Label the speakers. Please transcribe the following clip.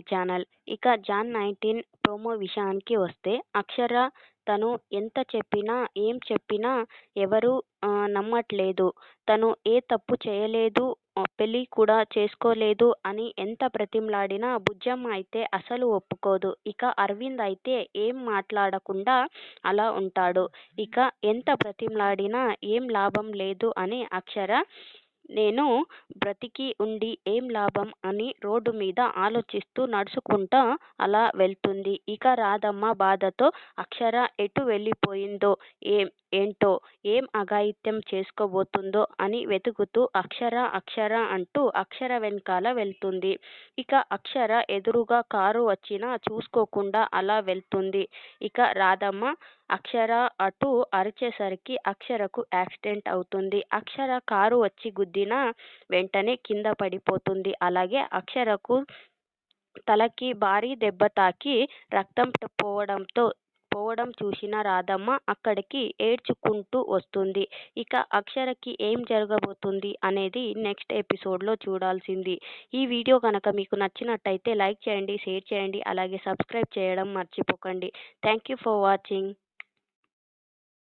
Speaker 1: My channel ఇక John nineteen promo విషయానికి వస్తే అక్షర తను ఎంత చెప్పినా ఏం చెప్పినా ఎవరు నమ్మట్లేదు. తను ఏ తప్పు చేయలేదు పెళ్ళి కూడా చేసుకోలేదు అని ఎంత ప్రతిమలాడినా బుజ్జమ్మ అయితే అసలు ఒప్పుకోదు. ఇక అరవింద్ అయితే ఏం మాట్లాడకుండా అలా ఉంటాడు. ఇక ఎంత ప్రతిమలాడినా ఏం లాభం లేదు అని అక్షర నేను బ్రతికి ఉండి ఏం లాభం అని రోడ్డు మీద ఆలోచిస్తూ నడుచుకుంటా అలా వెళ్తుంది. ఇక రాధమ్మ బాధతో అక్షర ఎటు వెళ్ళిపోయిందో ఏం ఏంటో ఏం అఘాయిత్యం చేసుకోబోతుందో అని వెతుకుతూ అక్షర అక్షర అంటూ అక్షర వెనకాల వెళ్తుంది. ఇక అక్షర ఎదురుగా కారు వచ్చినా చూసుకోకుండా అలా వెళ్తుంది. ఇక రాధమ్మ అక్షర అటు అరిచేసరికి అక్షరకు యాక్సిడెంట్ అవుతుంది. అక్షర కారు వచ్చి గుద్దిన వెంటనే కింద పడిపోతుంది. అలాగే అక్షరకు తలకి భారీ దెబ్బ తాకి రక్తం పోవడంతో పోవడం చూసిన రాధమ్మ అక్కడికి ఏడ్చుకుంటూ వస్తుంది. ఇక అక్షరకి ఏం జరగబోతుంది అనేది నెక్స్ట్ ఎపిసోడ్లో చూడాల్సింది. ఈ వీడియో కనుక మీకు నచ్చినట్టయితే లైక్ చేయండి షేర్ చేయండి అలాగే సబ్స్క్రైబ్ చేయడం మర్చిపోకండి. Thank you for watching.